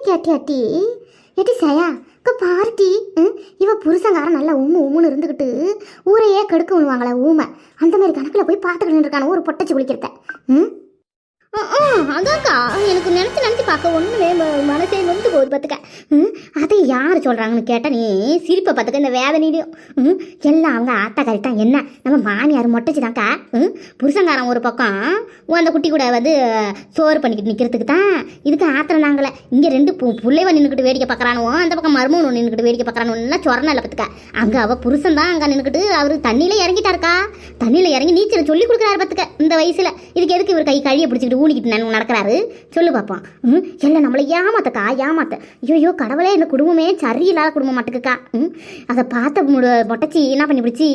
கேட்டியாட்டி எட்டி சயா அக்கா பார்ட்டி ம், இவ புருஷங்காரன் நல்லா உம்மு உம்முன்னு இருந்துக்கிட்டு ஊரையே கெடுக்க விழுவாங்களே ஊமை. அந்த மாதிரி கணக்கில் போய் பார்த்துக்கிட்டு இருக்கான ஒரு பொட்டச்சி குளிக்கிறத. ம்? அதாக்கா எனக்கு நினச்சி நினச்சி பார்க்க ஒன்றுமே மனசே நொந்து போகுது பார்த்துக்க. ம் அதை யார் சொல்கிறாங்கன்னு கேட்டால் நீ சிரிப்பை பார்த்துக்க இந்த வேதனையிலையும். ம் எல்லாம் அவங்க ஆத்தாக்காரி தான். என்ன? நம்ம மாமியார் மொட்டச்சிதாக்கா ம் புருஷங்காரன் ஒரு பக்கம் அந்த குட்டி கூட வந்து சோறு பண்ணிக்கிட்டு நிற்கிறதுக்கு தான். இதுக்கு ஆத்திரம் நாங்களே இங்கே ரெண்டு பு பிள்ளைவன் நின்றுக்கிட்டு வேடிக்கை பார்க்குறானுவோ அந்த பக்கம் மருமகன் நின்றுக்கிட்டு வேடிக்கை பார்க்குறானுன்னா சொரணை இல்லை பார்த்துக்க. அங்கே அவள் புருஷன் தான் அங்கே நின்றுக்கிட்டு அவர் தண்ணியில் இறங்கிட்டாருக்கா. தண்ணியில் இறங்கி நீச்சல் சொல்லி கொடுக்குறாரு பார்த்துக்க இந்த வயசில். இதுக்கு எதுக்கு இவர் கை கழியை பிடிச்சிக்கிட்டு ஊழிக்கிட்டு நான் நடக்கிறாரு. சொல்லு பார்ப்போம் ம் இல்லை நம்மளை ஏமாத்தக்கா? ஏமாத்த. ஐயோ கடவுளே இந்த குடும்பமே சரியில்லாத குடும்பம் மட்டுக்குக்கா. ம் அதை பார்த்த முட- மொட்டச்சி என்ன பண்ணி பிடிச்சி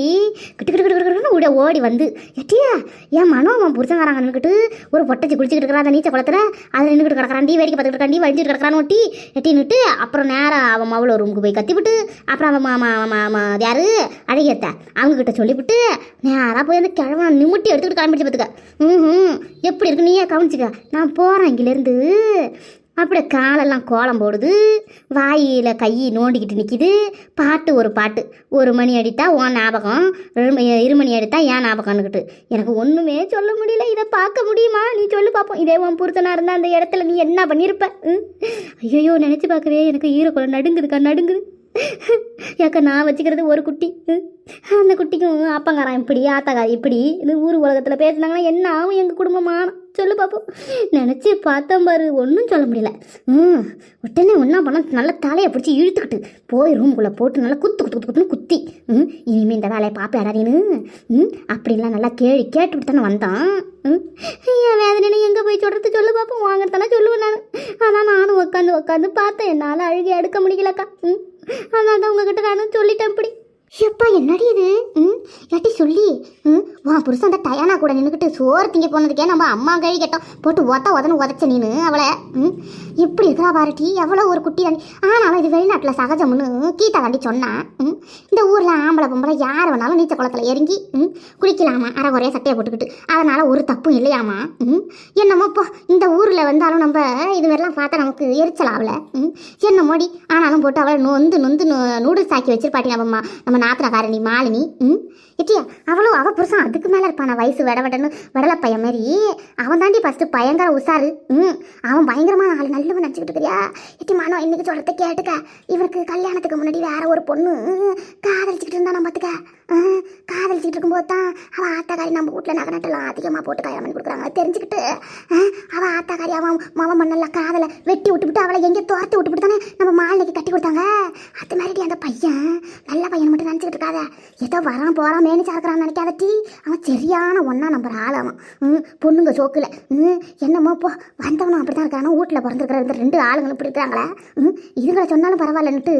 கிட்டு கிட்டு கிட்டு விட ஓடி வந்து எட்டியா என் மனோ அவன் புருஷங்காரங்க நின்றுக்கிட்டு ஒரு பொட்டச்சி குளிச்சுக்கிட்டு இருக்கிறா அந்த நீச்சல் குளத்துல. அதை நின்றுக்கிட்டு கிடக்கிறாண்டி வேடிக்கை பார்த்துக்கிட்டு இருக்காண்டி வழிஞ்சிட்டு கிடக்கிறான் ஒட்டி எட்டின்னுட்டு அப்புறம் நேராக அவன் மவளோ ரூமுக்கு போய் கத்திவிட்டு அப்புறம் அவன் மாமா மாமா யாரு? அழகியத்த. அவங்க கிட்ட சொல்லிவிட்டு நேராக போய் அந்த கிழவன் நிமிட்டி எடுத்துக்கிட்டு கிளம்பிடுச்சு பார்த்துக்க ம் எப்படி இருக்கு? நீயே கவனிச்சுக்க நான் போகிறேன் இங்கிலேருந்து. அப்படியே காலெல்லாம் கோலம் போடுது. வாயில் கை நோண்டிக்கிட்டு நிற்கிது பாட்டு ஒரு பாட்டு. ஒரு மணி அடித்தா உன் ஞாபகம் இரு மணி அடித்தா ஏன் ஞாபகம்னுக்கிட்டு. எனக்கு ஒன்றுமே சொல்ல முடியல. இதை பார்க்க முடியுமா? நீ சொல்லு பார்ப்போம் இதே உன் பொருத்தனாக இருந்தால் அந்த இடத்துல நீ என்ன பண்ணியிருப்ப ஐயோ நினச்சி பார்க்கவே எனக்கு ஈரக்குளம் நடுங்குதுக்கா நடுங்குது. ஏக்கா நான் வச்சுக்கிறது ஒரு குட்டி. ம். அந்த குட்டிக்கும் அப்பங்காரன் இப்படி ஆத்தாக்காரி இப்படி இது ஊர் உலகத்தில் பேசுனாங்கன்னா என்ன ஆகும் எங்கள் குடும்பமான சொல்லு பார்ப்போம் நினச்சி பார்த்தேன் பாரு ஒன்றும் சொல்ல முடியல. ம். உடனே ஒன்றா பண்ண நல்லா தலையை பிடிச்சி இழுத்துக்கிட்டு போய் ரூமுக்குள்ளே போட்டு நல்லா குத்து குத்து குத்து குத்துன்னு குத்தி. ம். இனிமேல் இந்த வேலையை பார்ப்பேடா நீனு ம். அப்படின்லாம் நல்லா கேள்வி கேட்டுவிட்டு தானே வந்தான். ம். என் வேதனை எங்கே போய் சொல்கிறது சொல்லு பார்ப்போம் வாங்குறதெல்லாம் சொல்லுவேன் நான். ஆனால் நானும் உட்காந்து உட்காந்து பார்த்தேன். என்னால் அழுகி எடுக்க முடியலக்கா. ம். அதான் தான் உங்ககிட்ட நானும் சொல்லிட்டேன் இப்படி எப்பா என்னடி இது? ம்? ஏட்டி சொல்லி ம்? வா புருஷன் அந்த டயானா கூட நின்றுக்கிட்டு சோறு திங்க போனதுக்கே நம்ம அம்மா கழி கேட்டோம். போட்டு ஒத்த உதன்னு உதச்ச நீனு அவளை. ம்? இப்படி இருக்கிறா பாருட்டி எவ்வளோ ஒரு குட்டி தாண்டி ஆனாலும் இது வெளிநாட்டில் சகஜம்னு கீதா தாண்டி சொன்னான் ம்? இந்த ஊரில் ஆம்பளை பொம்பளை யார் வேணாலும் நீச்சல் குளத்தில் இறங்கி ம்? குளிக்கலாமா? அரை குறைய சட்டையை போட்டுக்கிட்டு. அதனால் ஒரு தப்பும் இல்லையாமா? ம்? என்னமோ இப்போ இந்த ஊரில் வந்தாலும் நம்ம இது மாதிரிலாம் பார்த்தா நமக்கு எரிச்சல் ஆகல ம்? என்ன மோடி ஆனாலும் போட்டு அவளை நொந்து நொந்து நூடுல்ஸ் ஆக்கி வச்சிருப்பாட்டி நம்ம நம்ம நாத்திரக்காரணி மாலினி ம்? இட்டியா அவளும் அவள் புருஷன் அதுக்கு மேலே இருப்பான? வயசு விடவிடன்னு விடலை பையன் மாதிரி அவன் தாண்டி ஃபஸ்ட்டு பயங்கர உசாரு ம். அவன் பயங்கரமான ஆள். நல்லவன் நினச்சிக்கிட்டு இருக்கிறியா? இட்டி மானோ இன்னைக்கு சொல்கிறத கேட்டுக்க. இவனுக்கு கல்யாணத்துக்கு முன்னாடி வேற ஒரு பொண்ணு. காதலிச்சுக்கிட்டு இருந்தா நம்ம பார்த்துக்க ஆ, காதலிச்சுக்கிட்டு இருக்கும்போது தான் அவள் ஆத்தாக்காரி நம்ம வீட்டில் நகை நட்டெல்லாம் அதிகமாக போட்டு கல்யாணம் பண்ணி கொடுக்குறாங்க. தெரிஞ்சுக்கிட்டு ஆ, அவள் ஆத்தாக்காரி அவன் மவன் மண்ணெல்லாம் காதலை வெட்டி விட்டுவிட்டு அவளை எங்கே துரத்து விட்டுவிட்டு தானே நம்ம மாலைக்கு கட்டி கொடுத்தாங்க. அது மாதிரி அந்த பையன் நினச்சிக்கிட்டு இருக்காத ஏதோ வரான் போகிறான் மேனிச்சா இருக்கிறான்னு நினைக்காத டீ. அவன் சரியான ஒன்றா நம்புற ஆள் அவன். ம் பொண்ணுங்க சோக்கில். ம் என்னமோ இப்போ வந்தவனும் அப்படி தான் இருக்கானோ வீட்டில் பிறந்திருக்கிற இந்த ரெண்டு ஆளுங்களும் இப்படி இருக்கிறாங்களே. ம் இதுகளை சொன்னாலும் பரவாயில்லன்னுட்டு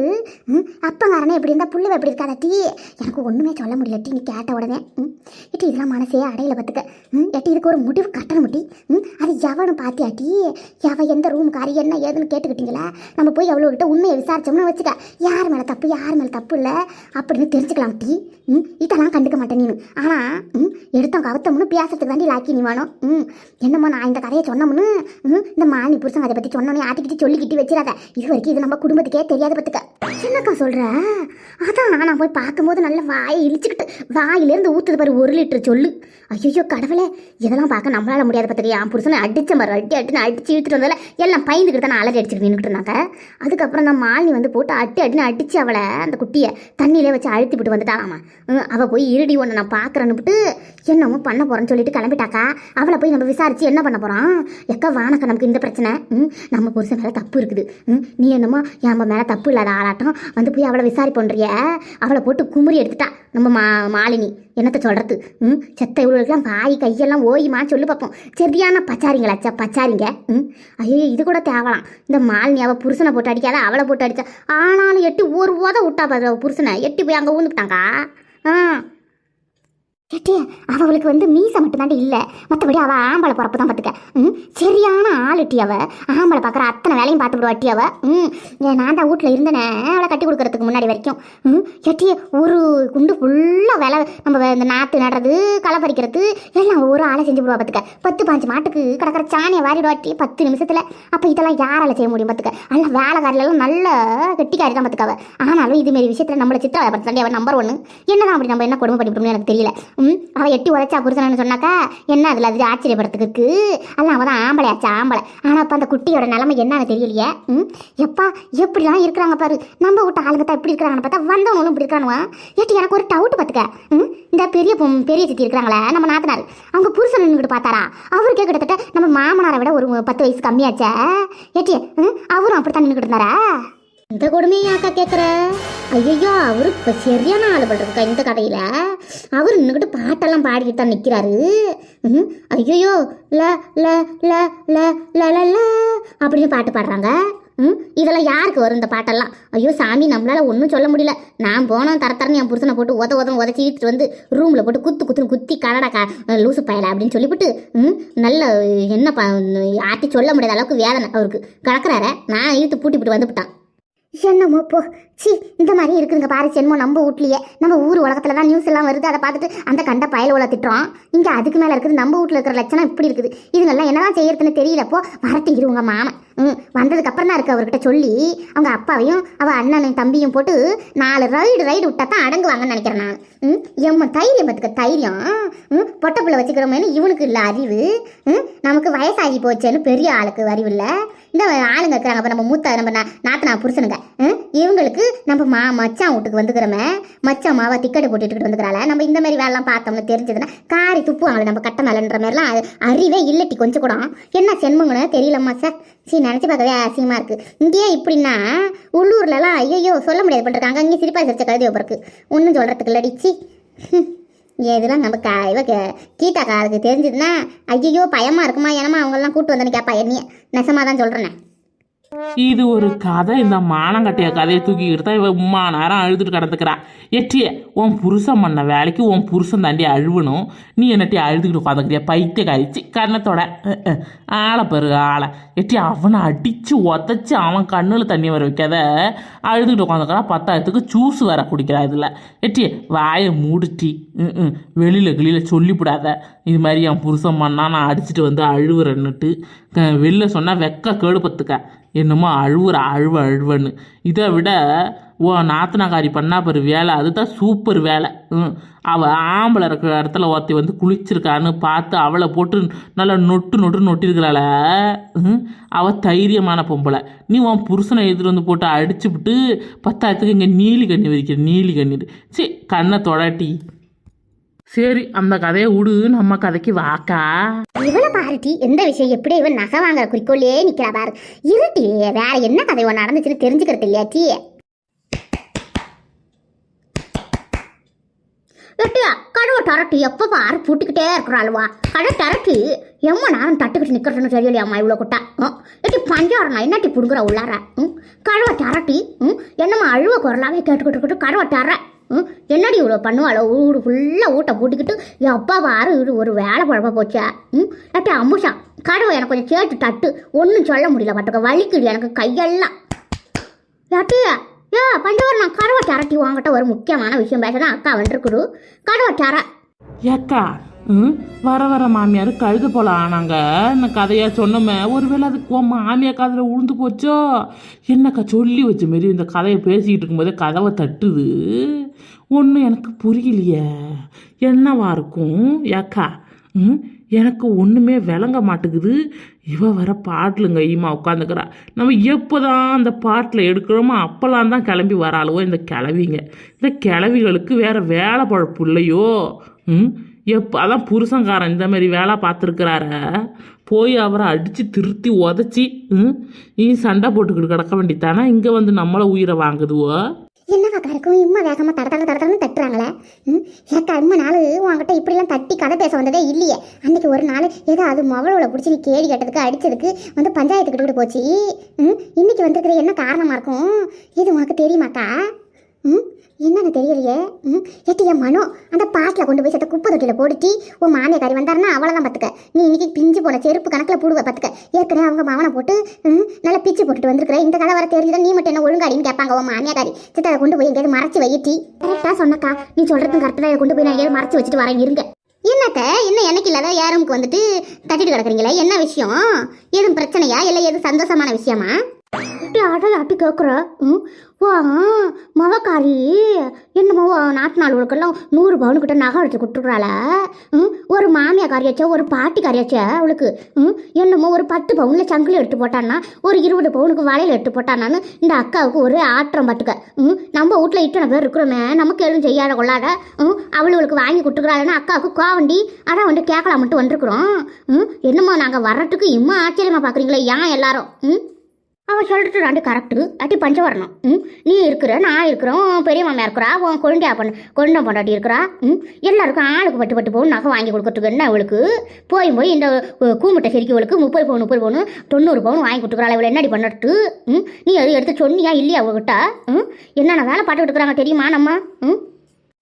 ம் அப்பங்காரனே இப்படி இருந்தால் புள்ளுவ எப்படி இருக்காத டீ. எனக்கு ஒன்றுமே சொல்ல முடியல டீ நீ கேட்ட உடனே. ம் எட்டி இதெல்லாம் மனசே அடையில பார்த்துக்க ம் எட்டி இதுக்கு ஒரு முடிவு கட்டணும் முட்டி ம் அது எவனும் பார்த்தியா டீ? எவ எந்த ரூம் காரி என்ன ஏதுன்னு கேட்டுக்கிட்டீங்களா? நம்ம போய் எவ்வளோ கிட்ட உண்மையை விசாரிச்சோம்னு வச்சுக்க. யார் மேலே தப்பு யார் மேலே தப்பு இல்லை? அப்படின்னு தெரிஞ்சுக்கலாம் டீ. ம் இதெல்லாம் கண்டுக்க மாட்டேன் நீனு. ஆனால் ம் எடுத்தோம் கவுத்தம்னு பேசுறதுக்கு தாண்டி லாக்கி நீ வேணும் ம் என்னம்மா நான் இந்த கதையை சொன்னோம்னு ம் இந்த மாணி புருஷன் அதை பற்றி சொன்னோன்னே ஆட்டிக்கிட்டு சொல்லிக்கிட்டு வச்சிடாத. இது வரைக்கும் இது நம்ம குடும்பத்துக்கே தெரியாத பத்துக்க. என்னக்கா சொல்ற? அதான் நான் போய் பார்க்கும்போது நல்லா வாயை இழிச்சுக்கிட்டு வாயிலேருந்து ஊற்றுது பாரு ஒரு லிட்டர் சொல்லு. ஐயோ கடவுளே. இதெல்லாம் பார்க்க நம்மளால முடியாத பார்த்துக்க என் புருஷனை அடித்த மாதிரி அடி அடின்னு அடிச்சு இழுத்துட்டு வந்ததில் எல்லாம் பயந்துக்கிட்டு தான் அலறி அடிச்சுட்டு நின்றுட்டு இருந்தாங்க. அதுக்கப்புறம் நான் மாலினி வந்து போட்டு அட்டி அடின்னு அடிச்சு அவளை அந்த குட்டியை தண்ணியிலே வச்சு அழுத்தி விட்டு வந்துட்டாளாமா. ம், போய் இருடி ஒன்று நான் பார்க்குறேன்னுட்டு என்னமோ பண்ண போகிறேன்னு சொல்லிட்டு கிளம்பிட்டாக்கா. அவளை போய் நம்ம விசாரித்து என்ன பண்ண போறோம்? எக்கா வானக்கா நமக்கு இந்த பிரச்சனை. ம் நம்ம புருஷன் மேலே தப்பு இருக்குது. ம் நீ என்னமோ என் மேலே தப்பு இல்லாத ஆளாட்டம். வந்து போய் அவளை விசாரி பண்ணுறிய அவளை போட்டு குமுறி எடுத்துட்டா. நம்ம மா மாலினி என்னத்தை சொல்கிறது ம் செத்த இவ்வளோக்கெல்லாம் பாய் கையெல்லாம் ஓயுமா சொல்லு பார்ப்போம் சரியான பச்சாரிங்களாச்சா பச்சாரிங்க. ம் ஐயோ இது கூட தேவலாம். இந்த மாலினி அவள் புருஷனை போட்டு அடிக்காத அவளை போட்டு அடிச்சா ஆனாலும் எட்டி ஒரு ஓத விட்டா பாரு புருஷனை. எட்டி போய் அங்கே ஊந்துக்கிட்டாங்க ஆ. கேட்டே அவளுக்கு வந்து மீசை மட்டும்தாண்டி இல்லை. மற்றபடி அவள் ஆம்பளை பிறப்பு தான் பார்த்துக்க ம்? சரியான ஆளுட்டி அவ. ஆம்பளை பார்க்குற அத்தனை வேலையும் பார்த்து விடுவாட்டி அவ. ம்? நான் தான் வீட்டில் இருந்தேனே அவளை கட்டி கொடுக்கறதுக்கு முன்னாடி வரைக்கும். ம்? கேட்டியே ஒரு குண்டு ஃபுல்லாக வேலை நம்ம இந்த நாற்று நடுறது களை பறிக்கிறது எல்லாம் ஒரு ஆளை செஞ்சு விடுவா பார்த்துக்க பத்து பாஞ்சு மாட்டுக்கு கிடக்கிற சாணியை வாரிடுவாட்டி பத்து நிமிஷத்தில். அப்போ இதெல்லாம் யாரால செய்ய முடியும் பார்த்துக்க நல்ல வேலைக்காரிலாம் நல்ல கெட்டிக்காரி தான் பார்த்துக்காவ ஆனாலும் இதுமாரி விஷயத்தில் நம்மளை சித்திர படுத்தாண்டி அவள் நம்பர் ஒன்று என்னதான் அப்படி நம்ம என்ன கொடுமை பண்ணிவிட்டோம்னு எனக்கு தெரியல. ம் அவள் எட்டி உதச்சா புருஷனு சொன்னாக்கா என்ன அதில் அது ஆச்சரியப்படுறதுக்கு? இருக்கு அதெல்லாம் அவள் தான் ஆம்பளை ஆச்சா ஆம்பளை. ஆனால் அப்போ அந்த குட்டியோட நிலமை என்னன்னு தெரியலையே? ம் எப்பா எப்படிலாம் இருக்கிறாங்க பாரு. நம்ம விட்ட ஆளுங்க தான் இப்படி இருக்கிறாங்கன்னு பார்த்தா வந்தவங்களும் இப்படி இருக்கானுவா? ஏட்டி எனக்கு ஒரு டவுட் பார்த்துக்க. ம் இந்த பெரிய பொம் பெரிய சித்தி இருக்கிறாங்களே நம்ம நாத்தனார். அவங்க புருஷன் நின்றுட்டு பார்த்தாரா? அவருக்கே கிட்டத்தட்ட நம்ம மாமனாரை விட ஒரு பத்து வயசு கம்மியாச்சே. ஏட்டி ம் அவரும் அப்படித்தான் நின்றுட்டு இருந்தாரா? இந்த கொடுமையை யாக்கா கேட்குற ஐயோ அவரு இப்போ சரியான ஆள் பண்றதுக்கா இந்த கடையில் அவர் நின்றுக்கிட்டு பாட்டெல்லாம் பாடிக்கிட்டு தான் நிற்கிறாரு ஐயோ ல ல ல ல ல ல ல அப்படின்னு பாட்டு பாடுறாங்க. ம் இதெல்லாம் யாருக்கு வரும் இந்த பாட்டெல்லாம்? ஐயோ சாமி நம்மளால் ஒன்றும் சொல்ல முடியல. நான் போனோம் தரத்தரன்னு என் புருஷனை போட்டு உத உதன்னு உதச்சி இழுத்துட்டு வந்து ரூமில் போட்டு குத்து குத்துன்னு குத்தி கடடா கா லூசு பயலை அப்படின்னு சொல்லிவிட்டு ம் நல்ல என்ன ஆட்டி சொல்ல முடியாத அளவுக்கு வேதனை அவருக்கு. கலக்குறார. நான் இழுத்து பூட்டி போட்டு வந்துவிட்டான். என்னமோ போ. சி இந்த மாதிரி இருக்குதுங்க பாரு சென்மோ நம்ம வீட்லையே. நம்ம ஊர் உலகத்தில் தான் நியூஸ் எல்லாம் வருது அதை பார்த்துட்டு அந்த கண்ட பயலுவல திட்டுறோம் இங்கே அதுக்கு மேலே இருக்குது நம்ம வீட்ல இருக்கிற லட்சணம் இப்படி இருக்குது. இதுங்கெல்லாம் என்னதான் செய்யறதுன்னு தெரியலப்போ வரட்டி இரு மாமன். ம் வந்ததுக்கு அப்புறம் தான் இருக்கு அவர்கிட்ட சொல்லி அவங்க அப்பாவையும் அவ அண்ணனும் தம்பியும் போட்டு நாலு ரைடு ரைடு விட்டா தான் அடங்குவாங்கன்னு நினைக்கிறேன் நான். ம் எம்ம தைரியம் பார்த்துக்க தைரியம். ம் பொட்டை வச்சுக்கிறோமேனு இவனுக்கு இல்லை அறிவு. ம் நமக்கு வயசாகி போச்சேன்னு பெரிய ஆளுக்கு அறிவு இல்லை. இந்த ஆளுங்க இருக்கிறாங்க இப்போ நம்ம மூத்த நம்ம நாத்தனா புருஷனுங்க. ம்? இவங்களுக்கு நம்ம மா மச்சான் வீட்டுக்கு வந்துக்கிறோமே. மச்சான் மாவா டிக்கெட் போட்டுட்டு வந்துக்கிறாள. நம்ம இந்த மாதிரி வேலைலாம் பார்த்தோம்னு தெரிஞ்சதுன்னா காரி துப்புவாங்களே நம்ம கட்ட மேலன்ற மாதிரிலாம் அது அறிவே இல்லட்டி கொஞ்சம் கூட. என்ன சென்மங்கன்னு தெரியலம்மா சார் சரி நினச்சி பார்க்கவே அசிங்கமாக இருக்குது இங்கேயே இப்படின்னா உள்ளூர்லலாம் ஐயோ சொல்ல முடியாது பண்ணிருக்காங்க அங்கேயும் சிரிப்பா சிரிச்ச கழுதி பிறகு ஒன்றும் சொல்கிறதுக்கு இல்லடிச்சி இதெல்லாம் நம்ம கா இவ கே- கீதா காருக்கு தெரிஞ்சதுன்னா ஐயோ பயமா இருக்குமா என்னமா அவங்கெல்லாம் கூட்டு வந்தேன்னு கேட்பா என்னையே. நெசமா தான் சொல்கிறேன் இது ஒரு கதை இந்த மானங்கட்டைய கதையை தூக்கிக்கிட்டு தான் இவன் உமா நேரம் அழுதுட்டு கிடந்துக்கிறா. எட்டியே உன் புருஷன் பண்ண வேலைக்கு உன் புருஷன் தாண்டி அழுவணும். நீ என்னட்டி அழுதுகிட்டு உட்காந்துக்கிறிய பைத்திய கழிச்சு கண்ணத்தோட ஆளை பாரு ஆளை. எட்டி அவனை அடித்து உதச்சி அவன் கண்ணில் தண்ணி வர வைக்காத. அழுதுகிட்டு உட்காந்துக்கிறா பத்தாயிரத்துக்கு ஜூஸ் வேற குடிக்கிறா இதில். எட்டியே வாயை மூடிட்டி ம் வெளியில் கிளியில் சொல்லிவிடாத. இது மாதிரி என் புருஷன் பண்ணால் நான் அடிச்சுட்டு வந்து அழுவுறேன்னுட்டு. வெளில சொன்னால் வெக்க கேடு பத்துக்க என்னமோ அழுவுற அழுவ அழுவன்னு. இதை விட ஓ நாத்தனாக்காரி பண்ணா பெரு வேலை. அதுதான் சூப்பர் வேலை. ம். அவள் ஆம்பளை இருக்கிற இடத்துல ஒருத்தி வந்து குளிச்சிருக்கான்னு பார்த்து அவளை போட்டு நல்லா நொட்டு நொட்டு நொட்டிருக்கிறாள. ம். அவள் தைரியமான பொம்பளை. நீ உன் புருஷனை எதிர் வந்து போட்டு அடிச்சுவிட்டு பத்தாயிரத்துக்கு இங்கே நீலி கண்ணி வதிக்கிற நீலி கண்ணீர் சரி கண்ணை தொடாட்டி. சரி அந்த கதையை விடு. நம்ம கதைக்கு வாக்கா. இவளை பாருட்டி எந்த விஷயம்? எப்படி இவன் நகை வாங்குற குறிக்கோளே நிக்கிறா பாரு. இருட்டி வேற என்ன கதை ஒன்று நடந்துச்சுன்னு தெரிஞ்சுக்கிறது இல்லையாச்சி எட்டியா கடவை டரட்டி எப்போ பாரு? பூட்டிக்கிட்டே இருக்கிறாளுவா கடை டரட்டி எம்மா நேரம் தட்டுக்கிட்டு நிற்கிறதுன்னு தெரியலையாம்மா இவ்வளோ குட்டா? ம். எட்டி பஞ்சாரணா என்னட்டி பிடுங்குற உள்ளார? ம். கடவை டரட்டி ம். என்னம்மா அழுவ குரலாவே கேட்டுக்கிட்டு கடவை டர ம்? என்னடி இவ்வளோ பண்ணுவாளோ வீடு ஃபுல்லாக ஊட்ட போட்டுக்கிட்டு என் அப்பா பாரு இது ஒரு வேலை குழப்ப போச்சா. ம்? எட்டி அம்முஷா கடவை எனக்கு கொஞ்சம் சேர்த்து தட்டு. ஒன்றும் சொல்ல முடியல பட்டுக்க வலிக்குது எனக்கு கையெல்லாம். யாட்டி ஏ பஞ்சவரணம் கடவை தரட்டி வாங்கிட்ட ஒரு முக்கியமான விஷயம் பேசுகிறேன் அக்கா வந்துருக்குடு கடவை தர ஏக்கா ம்? வர வர மாமியார் கழுது போல ஆனாங்க. இந்த கதையா சொன்னோமே ஒருவேளை அதுக்கு உன் மாமியார் காதில் உழுந்து போச்சோ? என்னக்கா சொல்லி வச்ச மாரி இந்த கதையை பேசிக்கிட்டு இருக்கும்போதே கதவை தட்டுது. ஒன்றும் எனக்கு புரியலையே. என்னவா இருக்கும்? ஏக்கா ம்? எனக்கு ஒன்றுமே விளங்க மாட்டேங்குது. இவ வர பாட்டிலுங்க ஈமா உட்காந்துக்கிறா. நம்ம எப்போ தான் அந்த பாட்டில் எடுக்கிறோமோ அப்போல்லாம் தான் கிளம்பி வராளுவோ இந்த கிளவிங்க இந்த கிளவிகளுக்கு வேறு வேலை பழப்பு இல்லையோ? ம்? எப்போ அதான் புருஷங்காரன் இந்த மாதிரி வேலை பார்த்துருக்குறாரு. போய் அவரை அடித்து திருத்தி உதச்சி ம் நீ சண்டை போட்டுக்கிட்டு கிடக்க வேண்டித்தானே இங்கே வந்து நம்மளை உயிரை வாங்குதுவோ? என்னவா இருக்கும்? இம்மா வேகமாக தட தட தட்டுறாங்களே. ம் ஏக்கா இம்மா நாள் உங்ககிட்ட இப்படிலாம் தட்டி கதை பேச வந்ததே இல்லையே. அன்றைக்கி ஒரு நாள் ஏதோ அது மவளோட பிடிச்சி நீ கேடி கட்டதுக்கு அடிச்சதுக்கு வந்து பஞ்சாயத்து கிட்ட போச்சு. ம் இன்றைக்கி வந்திருக்கிற என்ன காரணமாக இருக்கும்? இது உனக்கு தெரியுமாக்கா ம் என்னன்னு தெரியலையே? ம்? ஏட்டி என் மனோ அந்த பாட்டில் கொண்டு போய் சேர்த்த குப்பை தொட்டியில் போட்டுட்டி உன் மாமியாரி வந்தாருன்னா அவ்வளோதான் பார்த்துக்க நீ இன்னைக்கு பிஞ்சு போன செருப்பு கணக்கில் போடுவ பார்த்துக்க ஏற்கனவே அவங்க மாவனை போட்டு ம், நல்லா பிச்சு போட்டுட்டு வந்திருக்கிற இந்த கதை வர தெரிஞ்சுதான் நீ மட்டும் என்ன ஒழுங்காடின்னு கேட்பாங்க உன் மாமியாரி சித்த அதை கொண்டு போய் எங்கேயாவது மறைச்சி வைட்டி கரெக்டாக சொன்னக்கா. நீ சொல்கிறதும் கரெக்டாக கொண்டு போய் நான் எங்கேயாவது மறைச்சி வச்சுட்டு வரேன் இருங்க. என்னத்த? என்ன எனக்கு இல்லாத ஏரமுக்கு வந்துட்டு தட்டிட்டு கிடக்குறீங்களே? என்ன விஷயம்? எதுவும் பிரச்சனையா? இல்லை எதுவும் சந்தோஷமான விஷயமா? இப்படி அடை அப்படி கேட்குற ம்? வா மவக்காரி என்னமோ நாட்டு நாளுக்கெல்லாம் நூறு பவுனுக்கிட்ட நகை எடுத்து கொடுத்துட்றாள. ம்? ஒரு மாமியா காரியாச்சா ஒரு பாட்டி காரியாச்சா அவளுக்கு. ம்? என்னமோ ஒரு பத்து பவுனில் சங்கிலி எடுத்து போட்டான்னா ஒரு இருபது பவுனுக்கு வளையல் எடுத்து போட்டானான்னு இந்த அக்காவுக்கு ஒரே ஆத்திரம் பட்டுக்க ம்? நம்ம வீட்டில் இத்தனை பேர் இருக்கிறோமே நமக்கு எதுவும் செய்யாத கொள்ளாத. ம்? அவளுக்கு வாங்கி கொடுத்துக்கிறாள்னா அக்காவுக்கு கோவண்டி. அதான் வந்து கேட்கலாம் மட்டும் வந்திருக்கிறோம். ம்? என்னம்மா நாங்கள் வர்றதுக்கு இம்மா ஆச்சரியமாக பார்க்குறீங்களே ஏன் எல்லாரும்? ம்? அவன் சொல்லிட்டு ரெண்டு கரெக்டு அட்டி பஞ்சவரணம். ம்? நீ இருக்கிற நான் இருக்கிறோம் பெரிய மாமியா இருக்கிறா உன் கொழுண்டியா பண்ண கொண்ட பொண்டாட்டி இருக்கிறா ம்? எல்லாருக்கும் ஆளுக்கு பட்டு பட்டு போகணும் நகை வாங்கி கொடுக்கறதுக்கு என்ன அவளுக்கு போய் போய் இந்த கூமுட்டை கூமுட்டை செரிக்கவளுக்கு முப்பது பவுன் முப்பது பவுன் தொண்ணூறு பவுன் வாங்கி கொடுக்குறாள் இவளை என்னடி பண்ணட்டு ம்? நீ அது எடுத்து சொன்னியா இல்லையா அவகிட்ட ம்? என்னென்ன வேலை பாட்டு கொடுக்குறாங்க தெரியுமா நம்ம? ம்?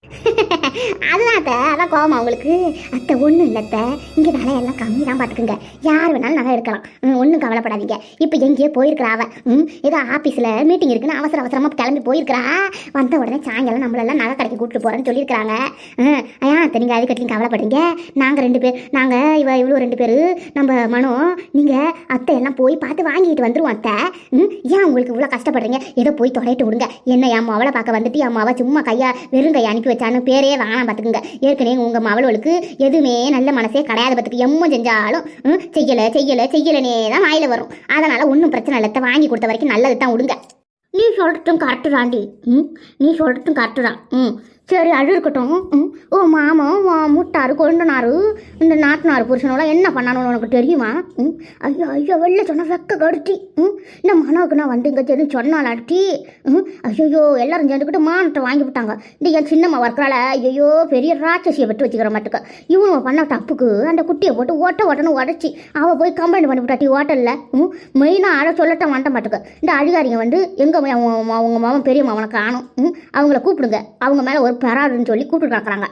அதுதான் அத்தை அதான் கோவமா உங்களுக்கு. அத்தை ஒன்றும் இல்லை அத்தை. இங்கே விலை எல்லாம் கம்மி தான் பார்த்துக்குங்க யார் வேணாலும் நகை எடுக்கலாம். ஒன்றும் கவலைப்படாதீங்க. இப்போ எங்கேயோ போயிருக்கிறா அவ. ம் ஏதோ ஆஃபீஸில் மீட்டிங் இருக்குன்னு அவசர அவசரமாக கிளம்பி போயிருக்கிறா. வந்த உடனே சாயங்காலம் நம்மளெல்லாம் நகை கடைக்கு கூப்பிட்டு போகிறேன்னு சொல்லியிருக்கிறாங்க. ம் ஏன் அத்தை நீங்கள் அது கட்டிங்க கவலைப்படுறீங்க. நாங்கள் ரெண்டு பேர் நாங்கள் இவ இவ்வளோ ரெண்டு பேர் நம்ம மனோ நீங்கள் அத்தை எல்லாம் போய் பார்த்து வாங்கிட்டு வந்துருவோம் அத்தை. ம் ஏன் உங்களுக்கு இவ்வளோ கஷ்டப்படுறீங்க? ஏதோ போய் தொலைட்டு விடுங்க. என்ன என் மாவளை பார்க்க வந்துட்டு என் மவ சும்மா கையா வெறும் கையை அனுப்பி வச்சான்னு பேரே வேணாம் பார்த்துக்குங்க ஏற்கனவே உங்கள் மவளுக்கு எதுவுமே நல்ல மனசே கிடையாது பார்த்துக்கு எம்ம செஞ்சாலும் செய்யலை செய்யலை செய்யலைனே தான் வாயில் வரும். அதனால் ஒன்றும் பிரச்சனை இல்லை. வாங்கி கொடுத்த வரைக்கும் நல்லது தான் விடுங்க. நீ சொல்கிறதும் கரெக்டு தாண்டி. ம் நீ சொல்கிறதும் கரெக்டு தான். ம். சரி அது இருக்கட்டும். ம் ஓ மாமன் உன் முட்டாரு இந்த நாத்தனார் புருஷனோட என்ன பண்ணானு உனக்கு தெரியுமா? ம். ஐயோ ஐயோ வெளில சொன்ன வெக்க கடுத்தி ம். இந்த மனோக்கு நான் வந்து இங்கே தெரிஞ்சு சொன்னாலாட்டி ம். ஐயோ எல்லாரும் சேர்ந்துக்கிட்டு மானத்தை வாங்கி விட்டாங்க. இந்த என் சின்னம்மா வர்க்கறால ஐயோ பெரிய ராட்சசியை பெற்று வச்சுக்கிற மாட்டுக்கு. இவனு பண்ண தப்புக்கு அந்த குட்டியை போட்டு ஓட்ட ஓட்டன்னு உடச்சி அவள் போய் கம்ப்ளைண்ட் பண்ணி விட்டாட்டி ஹோட்டலில். ம். மெயினாக அதை சொல்லட்ட மாட்ட மாட்டுக்கு. இந்த அதிகாரிங்க வந்து எங்கே அவங்க அவங்க மாமன் பெரிய மாமனை காணும். ம். அவங்கள கூப்பிடுங்க. அவங்க மேலே ஒரு பெறாருன்னு சொல்லி கூப்பிட்டு கிடக்குறாங்க.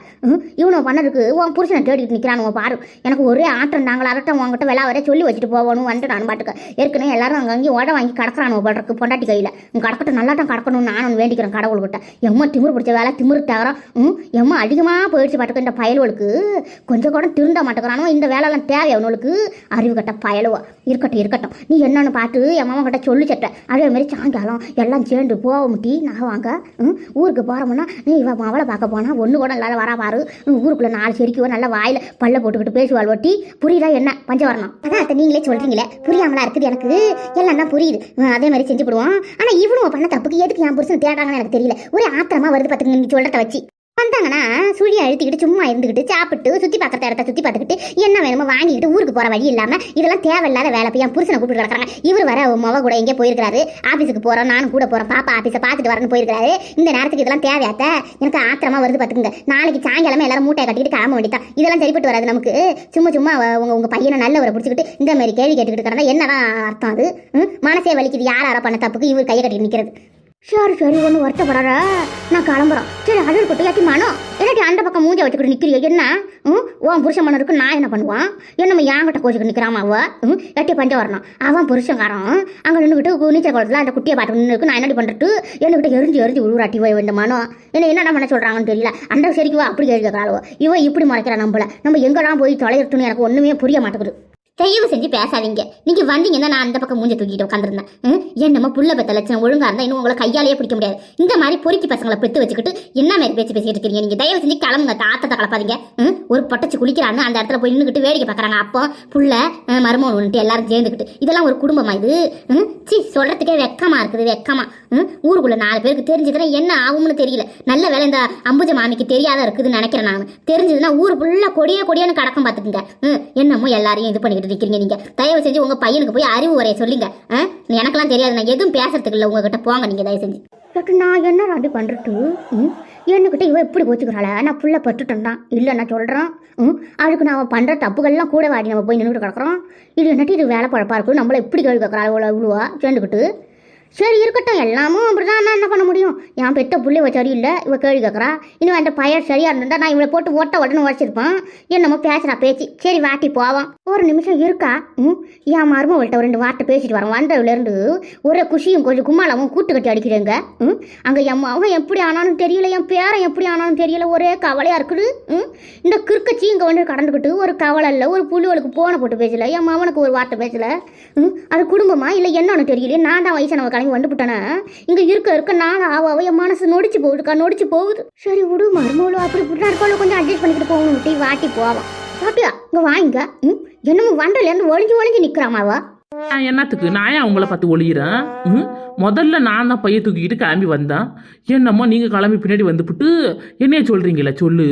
இவனை பண்ணதுக்கு உன் புருஷனை தேடிட்டு நிற்கிறானுங்க பாரு. எனக்கு ஒரே ஆட்டம் நாங்கள் அரட்டம் உங்ககிட்ட விழா வரை சொல்லி வச்சுட்டு போகணும் வந்துட்டு நான் பாட்டுக்கு. ஏற்கனவே எல்லாரும் அங்கே அங்கேயும் ஓட வாங்கி கிடக்குறானு படுறக்கு பொண்டாட்டி கையில். கடக்கட்டும் நல்லா தான் கடக்கணும்னு நானும் வேண்டிக்கிறேன் கடவுள்கிட்ட. எம்மா திமிர் பிடிச்ச வேலை திமிரு தகரம் எம்மா அதிகமாக போயிடுச்சு பாட்டுக்கு இந்த பயலுவலுக்கு கொஞ்சம் கூட திருந்த மாட்டேங்கிறானோ இந்த வேலைலாம் தேவை அவனுக்கு அறிவு கட்ட பயலுவா. இருக்கட்டும் இருக்கட்டும். நீ என்னன்னு பார்த்து என் மாமா கிட்ட சொல்லி சட்ட. அதே மாதிரி சாயங்காலம் எல்லாம் சேர்ந்து போக முட்டி நான் வாங்க. ஊருக்கு போகிறோம்னா நீ இவன் அவளை பார்க்க போனால் ஒன்று கூட இல்லாத வரா பாரு. ம், நாலு செடிக்குவோ நல்லா வாயில் பல்ல போட்டுக்கிட்டு பேசுவாள் ஒட்டி. புரியுதா என்ன? பஞ்சவரணம். அதான் அத்தை நீங்களே சொல்கிறீங்களே புரியாமலாம் இருக்குது எனக்கு? எல்லாம் தான் புரியுது. அதே மாதிரி செஞ்சு போடுவோம். ஆனால் இவனும் பண்ண தப்புக்கு எதுக்கு என் புருஷன் தேடுறாங்கன்னு எனக்கு தெரியல. ஒரே ஆத்திரமா வருது பார்த்துங்க நீங்கள் சொல்கிறத வச்சு. வந்தாங்கன்னா சுழி அழுத்திக்கிட்டு சும்மா இருந்துக்கிட்டு சாப்பிட்டு சுற்றி பார்க்குற இடத்த சுற்றி பார்த்துக்கிட்டு என்ன வேணுமோ வாங்கிக்கிட்டு ஊருக்கு போகிற வழி இல்லாமல் இதெல்லாம் தேவையில்லாத வேலை போய் என் புருஷனை கூப்பிட்டு கிடக்குறாங்க. இவர் வர முக கூட எங்கே போயிருக்காரு ஆஃபீஸுக்கு போகிறோம் நானும் கூட போகிறேன் பாப்பா ஆஃபீஸை பார்த்துட்டு வரேன்னு போயிருக்காரு இந்த நேரத்துக்கு இதெல்லாம் தேவையாத்த? எனக்கு ஆத்திரமா வருது பார்த்துக்குங்க. நாளைக்கு சாயங்காலமே எல்லாரும் மூட்டையை கட்டிட்டு கிளம்ப வேண்டியதான் இதெல்லாம் சரிப்பட்டு வராது நமக்கு. சும்மா சும்மா உங்க உங்க பையனை நல்லவரை பிடிச்சிக்கிட்டு இந்த மாதிரி கேள்வி கேட்டுக்கிட்டு கிடந்தா என்னதான் அர்த்தம் அது? மனசே வலிக்குது. யார் யாரா பண்ண தப்புக்கு இவர் கையை கட்டிட்டு நிற்கிறது சரி சரி ஒன்று வருத்தப்படாத. நான் கிளம்புறோம் சரி அது இருக்கட்டும் ஏட்டி மனோ இல்லாட்டி அந்த பக்கம் மூஞ்ச வச்சுக்கிட்டு நிற்கிறிய என்ன? ம்? உன் புருஷன் மனம் இருக்கு நான் என்ன பண்ணுவான்? என்னம்மா என்கிட்ட கோச்சிக்கிட்டு நிற்கிறாமா அவ? ம்? எட்டி பஞ்சம் வரணும். அவன் புருஷன்காரன். அங்கே நின்றுக்கிட்டு நீச்சல் குளத்தில் அந்த குட்டியை பார்த்து நின்று நான் என்னடி பண்ணுறது என்கிட்ட எரிஞ்சு எரிஞ்சு உருவாட்டி போய் இந்த மனோ. என்ன என்னடா பண்ண சொல்கிறாங்கன்னு தெரியல. அந்த சரிக்குவா அப்படி கேள்வி கேட்கறாளோ இவன் இப்படி முறைக்கிறா நம்மள. நம்ம எங்கெல்லாம் போய் தொலைகிறதுன்னு எனக்கு ஒன்றுமே புரிய மாட்டேங்குது. தயவு செஞ்சு பேசாதீங்க. நீங்க வந்தீங்கன்னா நான் அந்த பக்கம் மூஞ்ச தூக்கிட்டு உட்காந்துருந்தேன் ம், என்னமோ புள்ள பெத்த லட்சணம் ஒழுங்கா இருந்தா இன்னும் உங்களை கையாலேயே பிடிக்க முடியாது. இந்த மாதிரி பொறுக்கி பசங்களை பெத்து வச்சுக்கிட்டு என்ன மாதிரி பேச்சு பேசிட்டு இருக்கீங்க? நீங்க தயவு செஞ்சு கிளம்புங்க. தாத்தத்தை கலப்பாதீங்க. ஒரு பொட்டச்சு குளிக்கிறான்னு அந்த இடத்துல போய் நின்றுக்கிட்டு வேடிக்கை பார்க்கறாங்க. அப்போ புள்ள மருமகன் வந்துட்டு எல்லாரும் சேர்ந்துக்கிட்டு. இதெல்லாம் ஒரு குடும்பமா இது? சி சொல்றதுக்கே வெக்கமா இருக்குது. வெக்கமா. ஊருக்குள்ள நாலு பேருக்கு தெரிஞ்சதுன்னா என்ன ஆகும்னு தெரியல. நல்ல வேலை இந்த அம்புஜ மாமிக்கு தெரியாத இருக்குதுன்னு நினைக்கிறேன் நான். தெரிஞ்சதுன்னா ஊர் ஃபுல்லா கொடிய கொடியான்னு கடக்கம் பார்த்துக்குங்க. என்னமோ எல்லாரையும் இது பண்ணிக்கிட்டு நிற்கிறீங்க நீங்க. தயவு செஞ்சு உங்க பையனுக்கு போய் அறிவு உரைய சொல்லுங்க. ஆ? எனக்கெல்லாம் தெரியாது. நான் எதுவும் பேசுறதுக்கு இல்லை. உங்ககிட்ட போங்க நீங்க தயவு செஞ்சு. நான் என்ன ராண்டி பண்ணுறது ம்? என்கிட்ட இவ எப்படி போச்சுக்கிறாள நான் புள்ள பட்டுட்டேன் தான். இல்லை நான் சொல்கிறேன் ம்? அதுக்கு நான் பண்ணுற தப்புகள்லாம் கூட வாடி. நம்ம போய் நின்றுட்டு கிடக்குறோம். இது என்னட்டு இது வேலை பழப்பா இருக்கும் நம்மள எப்படி கேள்வி கேட்குறாள் இவ்வளோ இவ்வளோவா? சேர்ந்துக்கிட்டு சரி இருக்கட்டும். எல்லாமும் அப்படிதான். நான் என்ன பண்ண முடியும்? என் பெத்த புள்ளி சரி சரியில்லை. இவ கேள்வி கேட்குறா. இன்னும் அந்த பையன் சரியாக இருந்தால் நான் இவளை போட்டு ஒட்ட உடனே உடச்சிருப்பான் என்னமோ பேசுகிறா பேச்சு. சரி வாட்டி போவான் ஒரு நிமிஷம் இருக்கா? ம் என் மருமவள்கிட்ட ஒரு ரெண்டு வார்த்தை பேசிட்டு வரேன் வந்ததுலேருந்து ஒரே குஷியும் கொஞ்சம் கும்மாளமும் கூட்டு கட்டி அடிக்கிறேங்க. ம் அங்கே என் மகன் எப்படி ஆனாலும் தெரியல என் பேரன் எப்படி ஆனாலும் தெரியல. ஒரே கவலையாக இருக்குது. ம் இந்த கிறுக்கச்சி இங்கே வந்து கடந்துக்கிட்டு ஒரு கவலை இல்லை ஒரு புழுவலுக்கு போனை போட்டு பேசல என் மகனுக்கு ஒரு வார்த்தை பேசல. ம் அது குடும்பமா இல்லை என்னன்னு தெரியல நான் தான் வயசானவ கிளம்பி வந்துவிட்டேனே இங்கே இருக்க இருக்க நானும் ஆவ என் மனசு நொடிச்சு போகுதுக்கா நொடிச்சு போகுது. சரி விடு மருமகளும் அப்படி இப்படி இருக்காளோ கொஞ்சம் அட்ஜஸ்ட் பண்ணிக்கிட்டு போகணும். விட்டு வாட்டி போவான் பாட்டியா இங்கே வாங்கிக்க ம்? என்னமோ வண்டலேருந்து ஒளிஞ்சு ஒழிஞ்சு நிற்கிறாமாவா என்னத்துக்கு? நான் ஏன் அவங்கள பார்த்து ஒழிகிறேன் ம்? முதல்ல நான் தான் பைய தூக்கிக்கிட்டு கிளம்பி வந்தேன். என்னம்மா நீங்கள் கிளம்பி பின்னாடி வந்துவிட்டு என்னைய சொல்கிறீங்களே சொல்லு.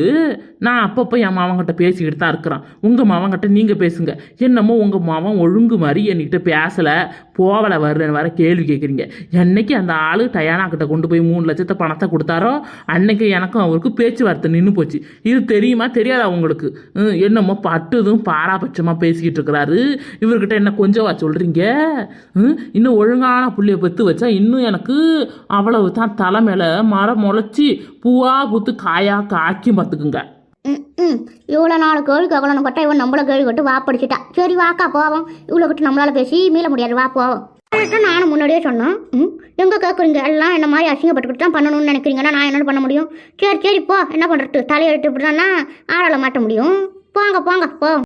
நான் அப்பப்போ என் மாவங்கிட்ட பேசிக்கிட்டு தான் இருக்கிறேன். உங்கள் மாவங்கிட்ட நீங்கள் பேசுங்க. என்னமோ உங்கள் மாவன் ஒழுங்கு மாதிரி என்கிட்ட பேசலை. போகலை வரலன்னு வர கேள்வி கேட்குறீங்க என்னைக்கு அந்த ஆள் டயானாக்கிட்ட கொண்டு போய் மூணு லட்சத்தை பணத்தை கொடுத்தாரோ அன்னைக்கு எனக்கும் அவருக்கு பேச்சுவார்த்தை நின்று போச்சு. இது தெரியுமா? தெரியாதா உங்களுக்கு? ம், என்னமோ பட்டுதும் பாராபட்சமாக பேசிக்கிட்டு இருக்கிறாரு. இவர்கிட்ட என்ன கொஞ்சவா சொல்கிறீங்க இன்னும் ஒழுங்கான புள்ளியை பெற்று வச்சா இன்னும் எனக்கு அவ்வளவு தான் தலை மேலே மரம் முளைச்சி பூவா பூத்து காயா காய்க்கும் பார்த்துக்குங்க. ம் ம். இவ்வளோ நாள் கேள்வி கேட்கணும் பட்டா இவன் நம்மள கேள்வி கட்டு வா படிச்சுட்டா. சரி வாக்கா போவோம். இவ்வளோ கிட்ட நம்மளால பேசி மீள முடியாது. வா போவோம். நானும் முன்னாடியே சொன்னேன். ம்? எங்கே கேட்குறீங்க எல்லாம் என்ன மாதிரி அசிங்கப்பட்டுக்கிட்டு தான் பண்ணணும்னு நினைக்கிறீங்கன்னா நான் என்ன பண்ண முடியும்? சரி சரி போ. என்ன பண்ணுறது தலையெடுத்து இப்படி தானே ஆளால் மாட்ட முடியும். போங்க போங்க போ.